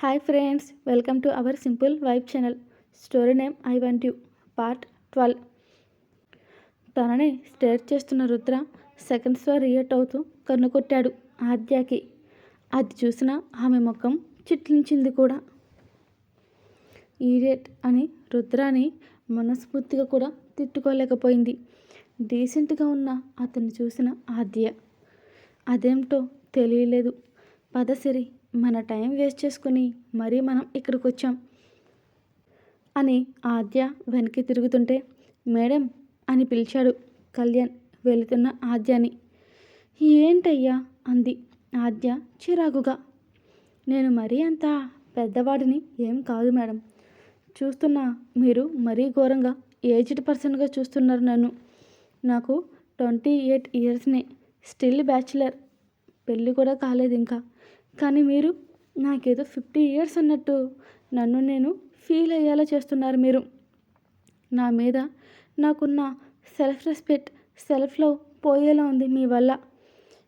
Hi friends welcome to our simple vibe channel. Story name I want you part twelve. తనని stare చేస్తున్న రుద్ర సెకండ్స్లో రియేట్ అవుతూ కన్ను కొట్టాడు ఆద్యాకి. అది చూసిన ఆమె ముఖం చిట్లించింది కూడా. ఈడియట్ అని రుద్రాని మనస్ఫూర్తిగా కూడా తిట్టుకోలేకపోయింది. డీసెంట్గా ఉన్న అతన్ని చూసిన ఆద్య. అదేమిటో తెలియలేదు. పదసిరి మన టైం వేస్ట్ చేసుకుని మరీ మనం ఇక్కడికి వచ్చాం అని ఆద్య వెనక్కి తిరుగుతుంటే మేడం అని పిలిచాడు కళ్యాణ్ వెళుతున్న ఆద్యాని. ఏంటయ్యా? అంది ఆద్య చిరాకుగా. నేను మరీ అంత పెద్దవాడిని ఏం కాదు మేడం. చూస్తున్నా మీరు మరీ ఘోరంగా ఏజ్డ్ పర్సన్గా చూస్తున్నారు నన్ను. నాకు ట్వంటీ ఎయిట్ ఇయర్స్నే. Still bachelor. పెళ్ళి కూడా కాలేదు ఇంకా. కానీ మీరు నాకేదో ఫిఫ్టీ ఇయర్స్ అన్నట్టు నన్ను నేను ఫీల్ అయ్యేలా చేస్తున్నారు మీరు. నా మీద నాకున్న సెల్ఫ్ రెస్పెక్ట్ సెల్ఫ్లో పోయేలా ఉంది మీ వల్ల.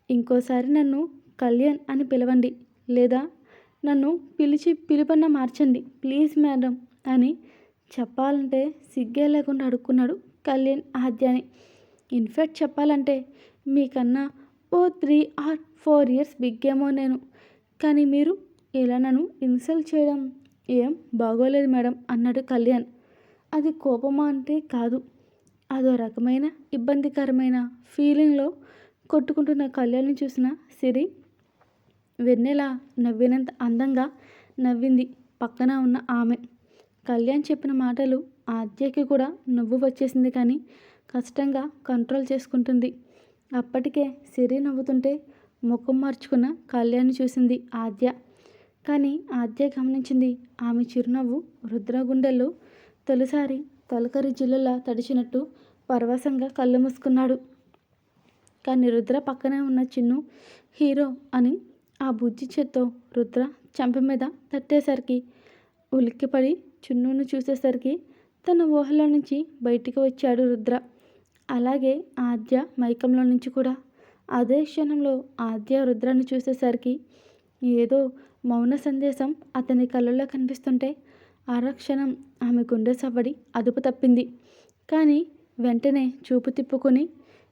ఇంకోసారి నన్ను కళ్యాణ్ అని పిలవండి లేదా నన్ను పిలిచి పిలుపన్న మార్చండి. ప్లీజ్ మేడం అని చెప్పాలంటే సిగ్గే లేకుండా అడుక్కున్నాడు కళ్యాణ్ ఆద్యాని. ఇన్ఫ్యాక్ట్ చెప్పాలంటే మీకన్నా ఓ త్రీ ఆర్ ఫోర్ ఇయర్స్ బిగ్గేమో నేను. కానీ మీరు ఇలా నన్ను ఇన్సల్ట్ చేయడం ఏం బాగోలేదు మేడం అన్నాడు కళ్యాణ్. అది కోపమా అంటే కాదు. అదో రకమైన ఇబ్బందికరమైన ఫీలింగ్లో కొట్టుకుంటున్న కళ్యాణ్ని చూసిన సిరి వెన్నెల నవ్వినంత అందంగా నవ్వింది పక్కన ఉన్న ఆమె. కళ్యాణ్ చెప్పిన మాటలు ఆద్యకి కూడా నవ్వు వచ్చేసింది కానీ కష్టంగా కంట్రోల్ చేసుకుంటుంది. అప్పటికే సిరి నవ్వుతుంటే ముఖం మార్చుకున్న కళ్యాణ్ చూసింది ఆద్య. కానీ ఆద్య గమనించింది ఆమె చిరునవ్వు రుద్రగుండెల్లో తొలిసారి తొలకరి జిల్లులా తడిచినట్టు పరవశంగా కళ్ళు మూసుకున్నాడు. కానీ రుద్ర పక్కనే ఉన్న చిన్ను హీరో అని ఆ బుజ్జి చేత్తో రుద్ర చంప మీద తట్టేసరికి ఉలిక్కిపడి చిన్నును చూసేసరికి తన ఊహలో నుంచి బయటికి వచ్చాడు రుద్ర. అలాగే ఆద్య మైకంలో నుంచి కూడా అదే క్షణంలో ఆద్య రుద్రాన్ని చూసేసరికి ఏదో మౌన సందేశం అతని కళ్ళల్లో కనిపిస్తుంటే ఆరక్షణం ఆమె గుండె సవ్వడి అదుపు తప్పింది. కానీ వెంటనే చూపు తిప్పుకొని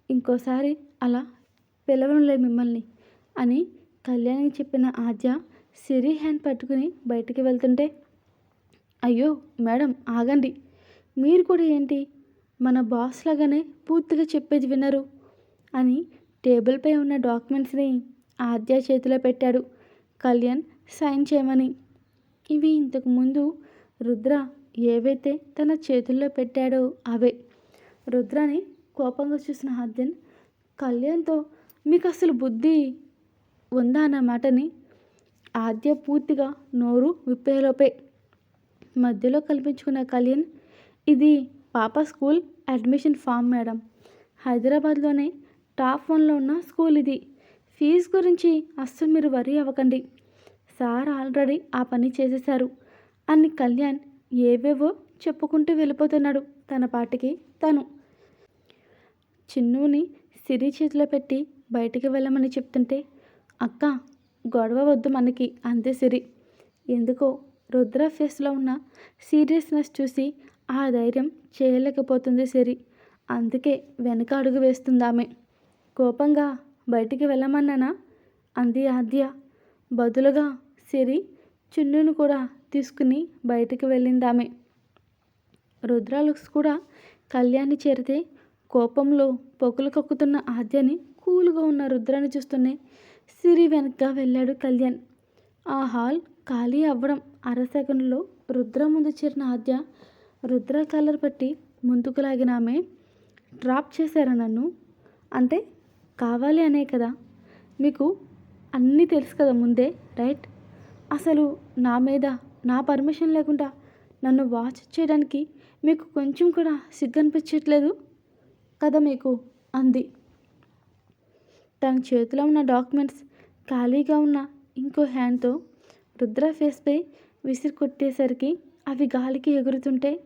ఇంకోసారి అలా పిలవనులే మిమ్మల్ని అని కళ్యాణికి చెప్పిన ఆద్య సిరి హ్యాండ్ పట్టుకుని బయటికి వెళ్తుంటే అయ్యో మేడం ఆగండి. మీరు కూడా ఏంటి? మన బాస్ లాగానే పూర్తిగా చెప్పేది వినరు అని టేబుల్పై ఉన్న డాక్యుమెంట్స్ని ఆద్య చేతిలో పెట్టాడు. కళ్యాణ్ సైన్ చేయమని. ఇవి ఇంతకుముందు రుద్ర ఏవైతే తన చేతుల్లో పెట్టాడో అవే. రుద్రని కోపంగా చూసిన ఆద్యన్ కళ్యాణ్తో మీకు అసలు బుద్ధి ఉందా అన్న మాటని ఆద్య పూర్తిగా నోరు విప్పేలోపే మధ్యలో కల్పించుకున్న కళ్యాణ్ ఇది పాప స్కూల్ అడ్మిషన్ ఫామ్ మేడం. హైదరాబాద్లోనే టాప్ వన్లో ఉన్న స్కూల్ ఇది. ఫీజు గురించి అస్సలు మీరు వరి అవ్వకండి. సార్ ఆల్రెడీ ఆ పని చేసేశారు. అని కళ్యాణ్ ఏవేవో చెప్పుకుంటూ వెళ్ళిపోతున్నాడు. తన పాటికి తను. చిన్నుని సిరి చేతిలో పెట్టి బయటికి వెళ్ళమని చెప్తుంటే అక్క గొడవ వద్దు మనకి అంతే సిరి. ఎందుకో రుద్ర ఫేస్లో ఉన్న సీరియస్నెస్ చూసి ఆ ధైర్యం చేయలేకపోతుంది సిరి. అందుకే వెనక అడుగు వేస్తుంది ఆమె. కోపంగా బయటికి వెళ్ళమన్నానా? అంది ఆద్య. బదులుగా సిరి చున్నును కూడా తీసుకుని బయటికి వెళ్ళిందామె. రుద్రాలుక్స్ కూడా కళ్యాణి చేరితే కోపంలో పొగులు కక్కుతున్న ఆద్యని కూల్గా ఉన్న రుద్రాన్ని చూస్తూనే సిరి వెనక్గా వెళ్ళాడు కళ్యాణ్. ఆ హాల్ ఖాళీ అవ్వడం అర సెకండ్లో రుద్ర ముందు చేరిన ఆద్య రుద్ర కలర్ పెట్టి ముందుకు లాగిన ఆమె డ్రాప్ చేశారా నన్ను? అంటే కావాలి అనే కదా? మీకు అన్నీ తెలుసు కదా ముందే రైట్? అసలు నా మీద నా పర్మిషన్ లేకుండా నన్ను వాచ్ చేయడానికి మీకు కొంచెం కూడా సిగ్గు అనిపించట్లేదు కదా మీకు? అంది. తన చేతిలో ఉన్న డాక్యుమెంట్స్ ఖాళీగా ఉన్న ఇంకో హ్యాండ్తో రుద్ర ఫేస్పై విసిరి కొట్టేసరికి అవి గాలికి ఎగురుతుంటే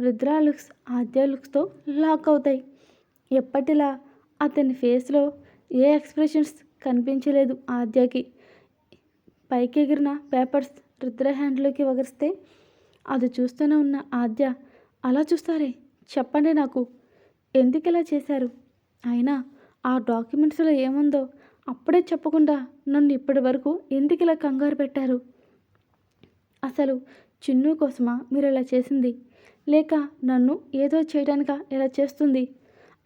రుద్ర లుక్స్ ఆద్య లుక్స్తో లాక్ అవుతాయి. ఎప్పటిలా అతని ఫేస్లో ఏ ఎక్స్ప్రెషన్స్ కనిపించలేదు ఆద్యకి. పైకి ఎగిరిన పేపర్స్ రుద్ర హ్యాండ్లోకి వగరిస్తే అది చూస్తూనే ఉన్న ఆద్య అలా చూస్తారే చెప్పండి నాకు ఎందుకు ఇలా చేశారు? అయినా ఆ డాక్యుమెంట్స్లో ఏముందో అప్పుడే చెప్పకుండా నన్ను ఇప్పటి వరకు ఎందుకు ఇలా కంగారు పెట్టారు? అసలు చిన్ను కోసమా మీరు ఇలా చేసింది? లేక నన్ను ఏదో చేయడానిక ఇలా చేస్తుంది?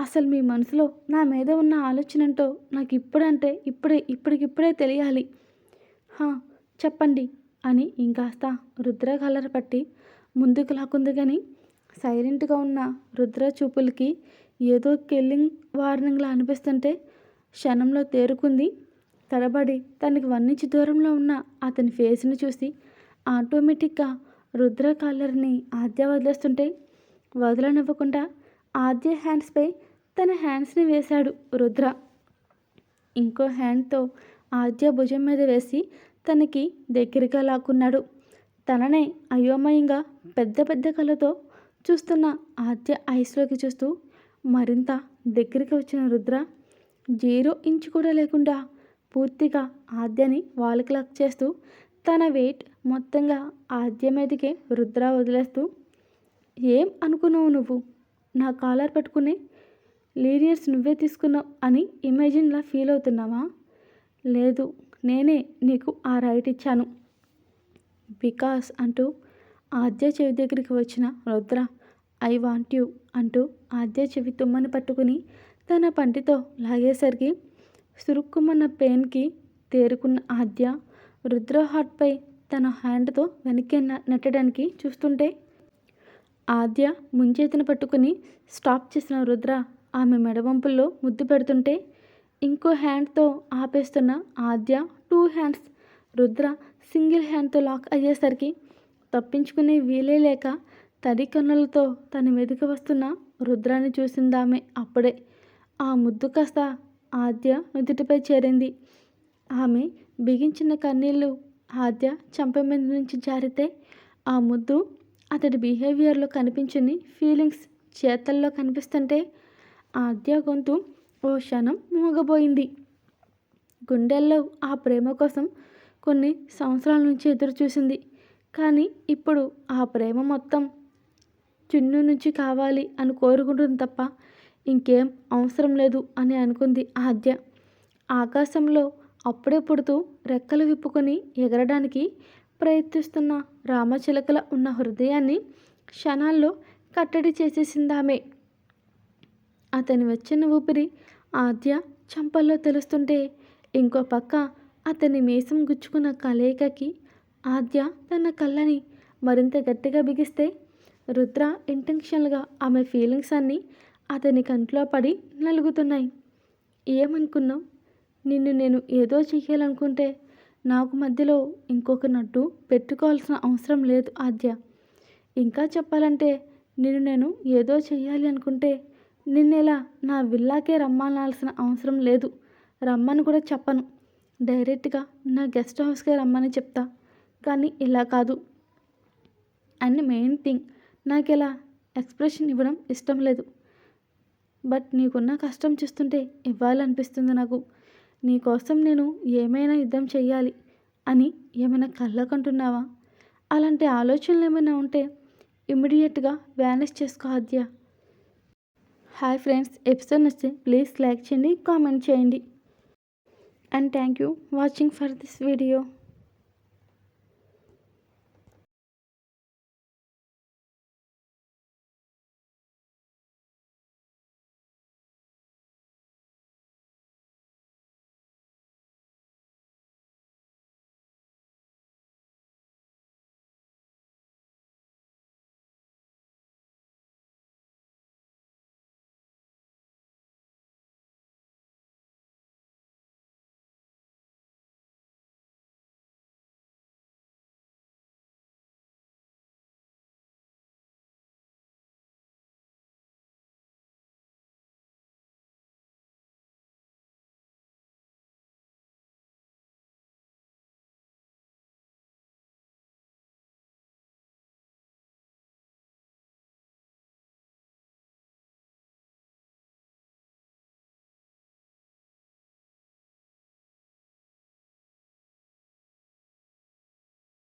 అసలు మీ మనసులో నా మీద ఉన్న ఆలోచనంటో నాకు ఇప్పుడంటే ఇప్పుడే ఇప్పటికిప్పుడే తెలియాలి. హా చెప్పండి అని ఇంకాస్త రుద్ర కలర్ పట్టి ముందుకు లాక్కుంది కానీ సైలెంట్గా ఉన్న రుద్ర చూపులకి ఏదో కిల్లింగ్ వార్నింగ్లా అనిపిస్తుంటే క్షణంలో తేరుకుంది. తడబడి తనకి వన్నించి దూరంలో ఉన్న అతని ఫేస్ని చూసి ఆటోమేటిక్గా రుద్ర కాలర్ని ఆద్య వదిలేస్తుంటే వదలనివ్వకుండా ఆద్య హ్యాండ్స్పై తన హ్యాండ్స్ని వేశాడు రుద్ర. ఇంకో హ్యాండ్తో ఆద్య భుజం మీద వేసి తనకి దగ్గరగా లాక్కున్నాడు. తననే అయోమయంగా పెద్ద పెద్ద కళ్ళతో చూస్తున్న ఆద్య ఐస్లోకి చూస్తూ మరింత దగ్గరికి వచ్చిన రుద్ర జీరో ఇంచు కూడా లేకుండా పూర్తిగా ఆద్యని వాళ్ళకి లాక్ చేస్తూ తన వెయిట్ మొత్తంగా ఆద్య మీదకే రుద్ర వదిలేస్తూ ఏం అనుకున్నావు నువ్వు? నా కాలర్ పట్టుకుని లీనియర్స్ నువ్వే తీసుకున్నావు అని ఇమాజిన్లా ఫీల్ అవుతున్నావా? లేదు నేనే నీకు ఆ రైట్ ఇచ్చాను. బికాస్ అంటూ ఆద్య చెవి దగ్గరికి వచ్చిన రుద్ర ఐ వాంట్ యూ అంటూ ఆద్య చెవి తుమ్మని పట్టుకుని తన పంటితో లాగేసరికి సురుక్కుమన్న పెయిన్కి తేరుకున్న ఆద్య రుద్ర హార్ట్పై తన హ్యాండ్తో వెనక్కి నెట్టడానికి చూస్తుంటే ఆద్య ముంచేతిని పట్టుకుని స్టాప్ చేసిన రుద్ర ఆమె మెడవంపుల్లో ముద్దు పెడుతుంటే ఇంకో హ్యాండ్తో ఆపేస్తున్న Aadya two hands. Rudra single హ్యాండ్తో లాక్ అయ్యేసరికి తప్పించుకునే వీలే లేక తడి కన్నులతో తన మీదకి వస్తున్న రుద్రాన్ని చూసిందామె అప్పుడే. ఆ ముద్దు కాస్త ఆద్య నుదుటిపై చేరింది. ఆమె బిగించిన కన్నీళ్ళు ఆద్య చంప మీద నుంచి జారితే ఆ ముద్దు అతడి బిహేవియర్లో కనిపించని ఫీలింగ్స్ చేతల్లో కనిపిస్తుంటే ఆద్య గొంతు ఓ క్షణం మూగబోయింది. గుండెల్లో ఆ ప్రేమ కోసం కొన్ని సంవత్సరాల నుంచి ఎదురు చూసింది. కానీ ఇప్పుడు ఆ ప్రేమ మొత్తం చిన్ను నుంచి కావాలి అని కోరుకుంటుంది తప్ప ఇంకేం అవసరం లేదు అని అనుకుంది ఆద్య. ఆకాశంలో అప్పుడే పుడుతూ రెక్కలు విప్పుకొని ఎగరడానికి ప్రయత్నిస్తున్న రామచిలకల ఉన్న హృదయాన్ని క్షణాల్లో కట్టడి చేసేసిందామే. అతని వచ్చిన ఊపిరి ఆద్య చంపల్లో తెలుస్తుంటే ఇంకో పక్క అతని మీసం గుచ్చుకున్న కలయికకి ఆద్య తన కళ్ళని మరింత గట్టిగా బిగిస్తే రుద్ర ఇంటెన్షనల్గా ఆమె ఫీలింగ్స్ అన్నీ అతని కంట్లో పడి నలుగుతున్నాయి. ఏమనుకున్నావు? నిన్ను నేను ఏదో చేయాలనుకుంటే నాకు మధ్యలో ఇంకొక నడ్డు పెట్టుకోవాల్సిన అవసరం లేదు ఆద్య. ఇంకా చెప్పాలంటే నిన్ను నేను ఏదో చెయ్యాలి అనుకుంటే నిన్నెలా నా విల్లాకే రమ్మనాల్సిన అవసరం లేదు. రమ్మని కూడా చెప్పను. డైరెక్ట్గా నా గెస్ట్ హౌస్కే రమ్మని చెప్తా. కానీ ఇలా కాదు. అండ్ మెయిన్ థింగ్ నాకు ఇలా ఎక్స్ప్రెషన్ ఇవ్వడం ఇష్టం లేదు. బట్ నీకున్న కష్టం చూస్తుంటే ఇవ్వాలనిపిస్తుంది నాకు. నీకోసం నేను ఏమైనా యుద్ధం చెయ్యాలి అని ఏమైనా కళ్ళకంటున్నావా? అలాంటి ఆలోచనలు ఏమైనా ఉంటే ఇమ్మీడియట్గా వ్యానిష్ చేసుకో ఆద్య. హాయ్ ఫ్రెండ్స్ ఎపిసోడ్ నచ్చితే ప్లీజ్ లైక్ చేయండి కామెంట్ చేయండి. And thank you watching for this video.